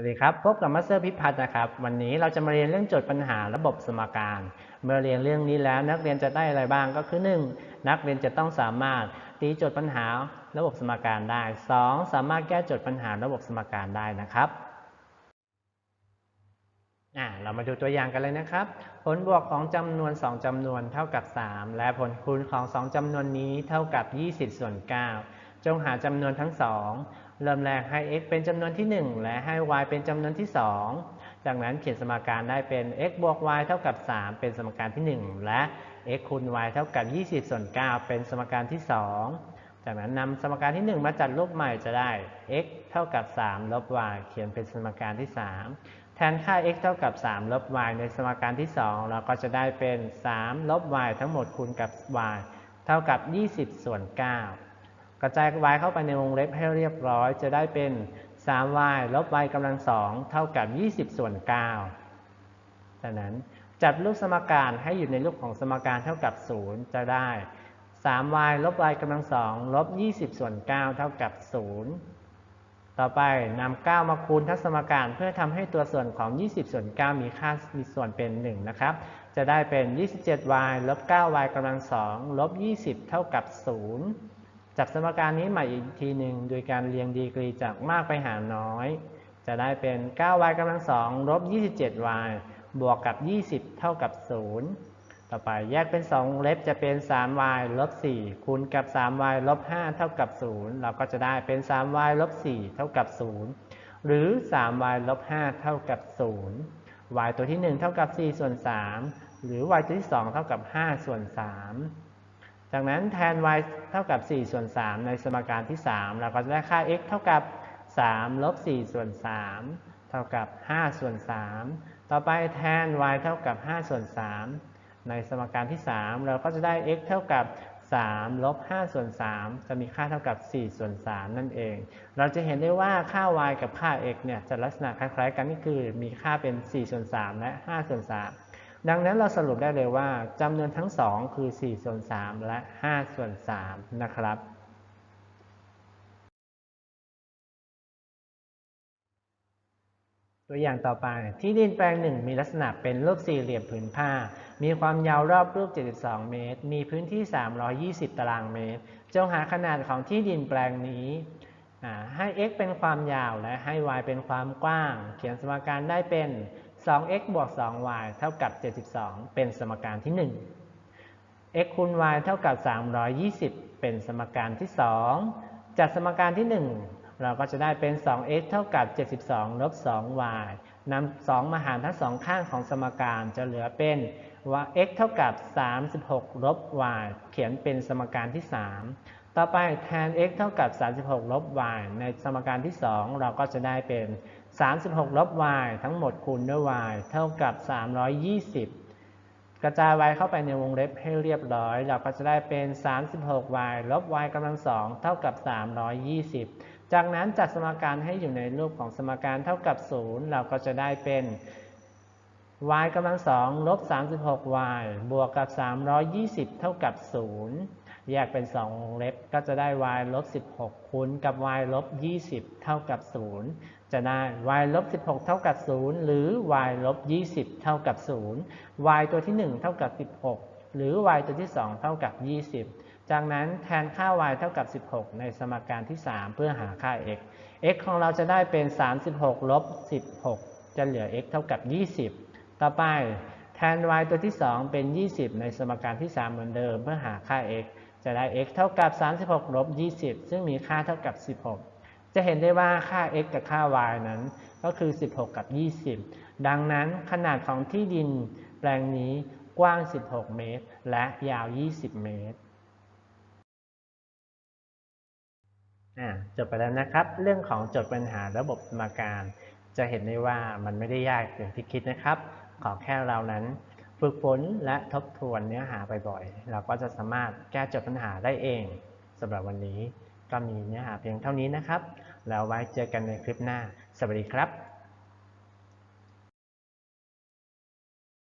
วัสดีครับ พบกับมาสเตอร์พิพัฒน์นะครับ วันนี้เราจะมาเรียนเรื่องโจทย์ปัญหาระบบสมการ เมื่อเรียนเรื่องนี้แล้วนักเรียนจะได้อะไรบ้างก็คือ 1. นักเรียนจะต้องสามารถตีโจทย์ปัญหาระบบสมการได้ 2. สามารถแก้โจทย์ปัญหาระบบสมการได้นะครับอ่าเรามาดูตัวอย่างกันเลยนะครับ ผลบวกของจำนวน 2จำนวนเท่ากับ 3 และผลคูณของ 2จำนวนนี้เท่ากับ 20 ส่วน 9 จงหาจำนวนทั้ง2เริ่มแรกให้ x เป็นจำนวนที่ 1 และให้ y เป็นจำนวนที่ 2 จากนั้นเขียนสมการได้เป็น x บวก y เท่ากับ 3 เป็นสมการที่ 1 และ x คูณ y เท่ากับ 20 ส่วน 9 เป็นสมการที่ 2 จากนั้นนำสมการที่ 1 มาจัดรูปใหม่จะได้ x เท่ากับ 3 ลบ y เขียนเป็นสมการที่ 3 แทนค่า x เท่ากับ 3 ลบ y ในสมการที่ 2 เราก็จะได้เป็น 3 ลบ y ทั้งหมดคูณกับ y เท่ากับ 20 ส่วน 9 กระจาย y เข้าไปในวงเล็บให้เรียบร้อย จะได้เป็น 3y ลบ y กำลังสองเท่ากับ 20 ส่วน9จากนั้นจัดรูปสมการให้อยู่ในรูปของสมการเท่ากับ 0 จะได้ 3y ลบ y กำลังสองลบ 20 ส่วน 9 เท่ากับ 0 ต่อไปนำ9มาคูณทั้งสมการเพื่อทำให้ตัวส่วนของ 20 ส่วน 9 มีค่ามีส่วนเป็น 1 นะครับ จะได้เป็น 27y ลบ 9y กำลังสองลบ 20 เท่ากับ 0 จากสมการนี้ใหม่อีกทีหนึ่งโดยการเรียงดีกรีจากมากไปหาน้อย จะได้เป็น 9y กำลังสองลบ 27y บวกกับ 20 เท่ากับ 0 ต่อไปแยกเป็น 2 เล็บจะเป็น 3y ลบ 4 คูณกับ 3y ลบ 5 เท่ากับ 0 เราก็จะได้เป็น 3y ลบ 4 เท่ากับ 0 หรือ 3y ลบ 5 เท่ากับ 0 y ตัวที่ 1 เท่ากับ 4 ส่วน 3 หรือ y ตัวที่ 2 เท่ากับ 5 ส่วน 3 จากนั้นแทน y เท่ากับ 4 ส่วน 3 ในสมการที่ 3 เราก็จะได้ค่า x เท่ากับ 3 ลบ 4 ส่วน 3 เท่ากับ 5 ส่วน 3 ต่อไปแทน y เท่ากับ 5 ส่วน 3 ในสมการที่ 3 เราก็จะได้ x เท่ากับ 3 ลบ 5 ส่วน 3 จะมีค่าเท่ากับ 4 ส่วน 3 นั่นเอง เราจะเห็นได้ว่าค่า y กับค่า x เนี่ยจะลักษณะคล้ายๆกันก็คือมีค่าเป็น 4 ส่วน 3 และ 5 ส่วน 3 ดังนั้นเราสรุปได้เลยว่าจำนวนทั้ง 2 คือ 4 ส่วน 3 และ 5 ส่วน 3 นะครับ ตัวอย่างต่อไป ที่ดินแปลงหนึ่งมีลักษณะเป็นรูปสี่เหลี่ยมผืนผ้า มีความยาวรอบรูป 72 เมตร มีพื้นที่ 320 ตารางเมตร จงหาขนาดของที่ดินแปลงนี้ให้ x เป็นความยาวและให้ y เป็นความกว้าง เขียนสมการได้เป็น 2x บวก 2y เท่ากับ 72 เป็นสมการที่ 1 x คูณ y เท่ากับ 320 เป็นสมการที่ 2 จากสมการที่ 1 เราก็จะได้เป็น 2x เท่ากับ 72 ลบ 2y นำ 2 มาหารทั้งสองข้างของสมการจะเหลือเป็นว่า x เท่ากับ 36 ลบ y เขียนเป็นสมการที่ 3 ต่อไปแทน x เท่ากับ 36 ลบ y ในสมการที่ 2 เราก็จะได้เป็น 36 ลบ y ทั้งหมดคูณด้วย y เท่ากับ 320 กระจาย y เข้าไปในวงเล็บให้เรียบร้อย เราก็จะได้เป็น 36y ลบ y กำลังสองเท่ากับ 320 จากนั้นจัดสมการให้อยู่ในรูปของสมการเท่ากับ 0 เราก็จะได้เป็น y กำลังสองลบ 36y บวกกับ 320 เท่ากับ 0 แยกเป็น 2 วงเล็บก็จะได้ y ลบ 16 คูณกับ y ลบ 20 เท่ากับ 0 จะได้ y ลบ16 เท่ากับ 0 หรือ y ลบ20 เท่ากับ 0 y ตัวที่ 1 เท่ากับ 16 หรือ y ตัวที่ 2 เท่ากับ 20 จากนั้นแทนค่า y เท่ากับ 16 ในสมการที่ 3 เพื่อหาค่า x x ของเราจะได้เป็น 36 ลบ 16 จะเหลือ x เท่ากับ 20 ต่อไปแทน y ตัวที่ 2 เป็น 20 ในสมการที่ 3 เหมือนเดิมเพื่อหาค่า x จะได้ x เท่ากับ 36 ลบ 20 ซึ่งมีค่าเท่ากับ 16 จะเห็นได้ว่าค่า x กับค่า y นั้นก็คือ 16 กับ 20 ดังนั้นขนาดของที่ดินแปลงนี้กว้าง 16 เมตร และยาว 20 เมตรจบไปแล้วนะครับ เรื่องของโจทย์ปัญหาระบบสมการ จะเห็นได้ว่ามันไม่ได้ยากอย่างที่คิดนะครับ ขอแค่เรานั้น ฝึกฝนและทบทวนเนื้อหาบ่อยๆ เราก็จะสามารถแก้โจทย์ปัญหาได้เองสำหรับวันนี้ก็มีเนื้อหาเพียงเท่านี้นะครับ แล้วไว้เจอกันในคลิปหน้า สวัสดีครับ